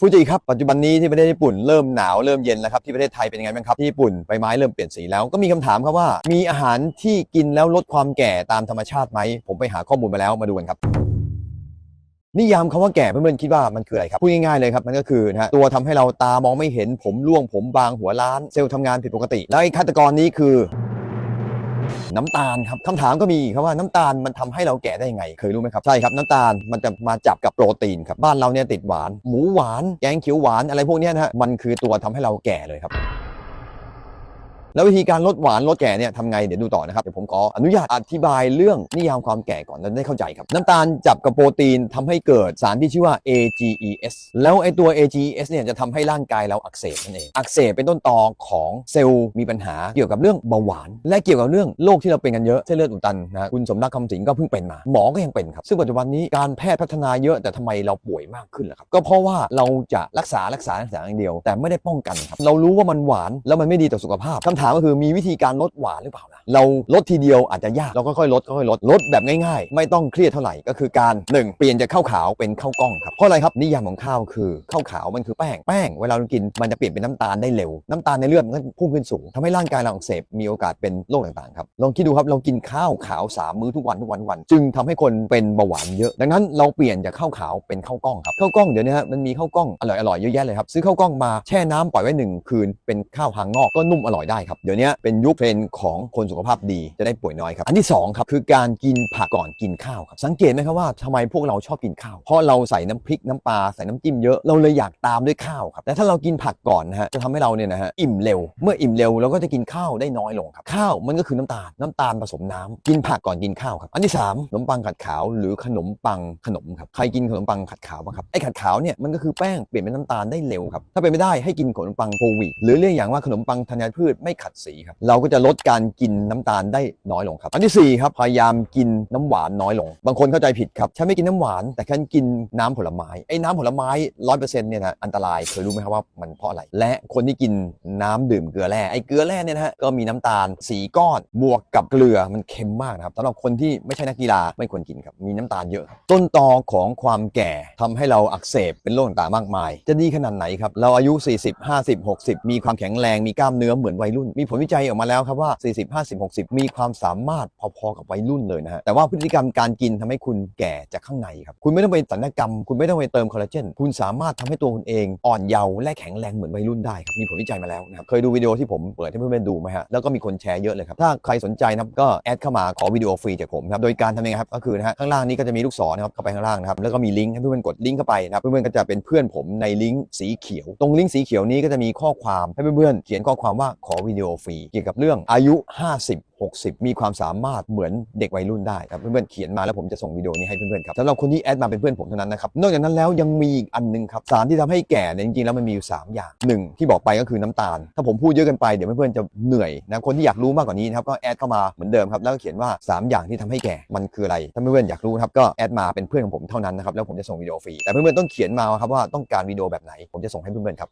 ฟูจิครับปัจจุบันนี้ที่ประเทศญี่ปุ่นเริ่มหนาวเริ่มเย็นแล้วครับที่ประเทศไทยเป็นยังไงบ้างครับที่ญี่ปุ่นใบไม้เริ่มเปลี่ยนสีแล้วก็มีคำถามครับว่า มีอาหารที่กินแล้วลดความแก่ตามธรรมชาติไหมผมไปหาข้อมูลมาแล้วมาดูกันครับ นิยามคำว่าแก่เพื่อนๆคิดว่ามันคืออะไรครับพูดง่ายๆเลยครับมันก็คือนะฮะตัวทำให้เราตามองไม่เห็นผมร่วงผมบางหัวล้านเซลล์ทำงานผิดปกติ แล้วไอ้ฆาตกรนี้คือ น้ำตาลครับคำถามก็มีครับว่าน้ำตาลมันทำให้เราแก่ได้ยังไง เคยรู้ไหมครับ ใช่ครับน้ำตาลมันจะมาจับกับโปรตีนครับบ้านเราเนี่ยติดหวาน หมูหวาน แกงเขียวหวานอะไรพวกเนี้ยนะฮะมันคือตัวทำให้เราแก่เลยครับ แล้ววิธีการลดหวานลดแก่เนี่ยทำไงเดี๋ยวดูต่อนะครับเดี๋ยวผมขออนุญาตอธิบายเรื่องนิยามความแก่ก่อนแล้วได้เข้าใจครับน้ำตาลจับกับโปรตีนทำให้เกิดสารที่ชื่อว่า AGES แล้วไอตัว AGES เนี่ยจะทำให้ร่างกายเราอักเสบนั่นเองอักเสบเป็นต้นตอของเซลล์มีปัญหาเกี่ยวกับเรื่องเบาหวาน และเกี่ยวกับเรื่องโรคที่เราเป็นกันเยอะเส้นเลือดอุดตันนะคุณสมรักคำสิงก็เพิ่งเป็นมาหมอก็ยังเป็นครับซึ่งปัจจุบันนี้การแพทย์พัฒนาเยอะแต่ทำไมเราป่วยมากขึ้นล่ะครับก็เพราะว่าเราจะรักษารักษารักษาอย่างเดียว แต่ไม่ได้ป้องกันครับเรารู้ว่ามันหวานแล้วมันไม่ดีต่อสุขภาพคำถามก็คือมีวิธีการลดหวานหรือเปล่าล่ะเราลดทีเดียวอาจจะยากเราค่อยๆลดค่อยๆลดลดแบบง่ายๆ ไม่ต้องเครียดเท่าไหร่ก็คือการหนึ่งเปลี่ยนจากข้าวขาวเป็นข้าวกล้องครับเพราะอะไรครับนิยามของข้าวคือข้าวขาวมันคือแป้งแป้งเวลาเรากินมันจะเปลี่ยนเป็นน้ำตาลได้เร็วน้ำตาลในเลือดมันก็พุ่งขึ้นสูงทำให้ร่างกายเราอักเสบมีโอกาสเป็นโรคต่างๆครับลองคิดดูครับเรากินข้าวขาวสามมื้อทุกวันทุกวันทุกวัน จึงทำให้คนเป็นเบาหวานเยอะ ดังนั้นเราเปลี่ยนจากข้าวขาวเป็นข้าวกล้องครับข้าวกล้องเดี๋ยวนี้ฮะมันมีข้าวกล้องอร่อยๆเยอะแยะเลยครับซื้อข้าวกล้องมาแช่น้ำปล่อยไว้หนึ่งคืนเป็นข้าวหางงอกก็นุ่มอร่อยได้ครับเดี๋ยวนี้เป็นยุคเทรนของคนสุขภาพดีจะได้ป่วยน้อยครับ อันที่สองครับคือการกินผักก่อนกินข้าวครับสังเกตไหมครับว่าทำไมพวกเราชอบกินข้าวเพราะเราใส่น้ำพริกน้ำปลาใส่น้ำจิ้มเยอะเราเลยอยากตามด้วยข้าวครับแต่ถ้าเรากินผักก่อนนะฮะจะทำให้เราเนี่ยนะฮะอิ่มเร็ว เมื่ออิ่มเร็วเราก็จะกินข้าวได้น้อยลงครับข้าวมันก็คือน้ำตาลน้ำตาลผสมน้ำกินผักก่อนกินข้าวครับอันที่สามขนมปังขัดขาวหรือขนมปังขนมครับใครกินขนมปังขัดขาวบ้างครับไอ้ขัดขาวเนี่ยมันก็คือแป้งเปลี่ยนเป็นน้ำตาลได้เร็วครับถ้าเป็นไม่ได้ให้กินขนมปังโฮลวีตหรือเรียกอย่างว่าขนมปังธัญพืชไม่ขัดสีครับ เราก็จะลดการกินน้ำตาลได้น้อยลงครับ อันที่สี่ครับพยายามกินน้ำหวานน้อยลง บางคนเข้าใจผิดครับฉันไม่กินน้ำหวาน แต่ฉันกินน้ำผลไม้ไอ้น้ำผลไม้ร้อยเปอร์เซ็นต์เนี่ยนะอันตรายเคยรู้ไหมครับว่ามันเพราะอะไร และคนที่กินน้ำดื่มเกลือแร่ไอ้เกลือแร่เนี่ยนะฮะก็มีน้ำตาลสีก้อนบวกกับเกลือมันเค็มมากนะครับสำหรับคนที่ไม่ใช่นักกีฬาไม่ควรกินครับมีน้ำตาลเยอะ ต้นตอของความแก่ทำให้เราอักเสบเป็นโรคต่างๆมากมาย จะดีขนาดไหนครับเราอายุ 40 50 60 มีความแข็งแรงมีกล้ามเนื้อเหมือนวัยรุ่นมีผลวิจัยออกมาแล้วครับว่า 40 50 60 มีความสามารถพอๆกับวัยรุ่นเลยนะฮะแต่ว่าพฤติกรรมการกินทำให้คุณแก่จากข้างในครับคุณไม่ต้องไปสัญญกรรม คุณไม่ต้องไปเติมคอลลาเจนคุณสามารถทำให้ตัวคุณเองอ่อนเยาว์และแข็งแรงเหมือนวัยรุ่นได้ครับมีผลวิจัยมาแล้วนะครับเคยดูวิดีโอที่ผมเปิดให้เพื่อนๆดูไหมฮะแล้วก็มีคนแชร์เยอะเลยครับถ้าใครสนใจนะครับก็แอดเข้ามาขอวิดีโอฟรีจากผมครับโดยการทำยังไงครับก็คือนะฮะข้างล่างนี้ก็จะมีลูกศรนะครับเข้าไปข้างล่างนะครับแล้วก็มีลิงก์ให้เพื่อนๆกดลิงก์เข้าไปนะครับเพื่อนๆก็จะเป็นเพื่อนผมในลิงก์สีเขียว ตรงลิงก์สีเขียวนี้ก็จะมีข้อความให้เพื่อนๆเขียนข้อความว่าขอวิดีโอฟรีเกี่ยวกับเรื่องอายุ 50 60 มีความสามารถเหมือนเด็กวัยรุ่นได้ครับเพื่อนๆเขียนมาแล้วผมจะส่งวิดีโอนี้ให้เพื่อนๆครับสำหรับคนที่แอดมาเป็นเพื่อนผมเท่านั้นนะครับนอกจากนั้นแล้วยังมีอีกอันหนึงครับสารที่ทำให้แก่เนี่ยจริงๆแล้วมันมีอยู่ 3 อย่างหนึ่งที่บอกไปก็คือน้ำตาล ถ้าผมพูดเยอะเกันไปเดี๋ยวเพื่อนๆจะเหนื่อยนะคนที่อยากรู้มากกว่านี้นะครับก็แอดเข้ามาเหมือนเดิมครับแล้วก็เขียนว่า 3 อย่างที่ทำให้แก่มันคืออะไรถ้าเพื่อนๆอยากรู้ครับก็แอดมาเป็นเพื่อนของผมเท่านั้นนะครับแล้วผมจะส่งวิดีโอฟรีแต่เพื่อนๆต้องเขียนมาครับว่าต้องการวิดีโอแบบไหนผมจะส่งให้เพื่อนๆครับ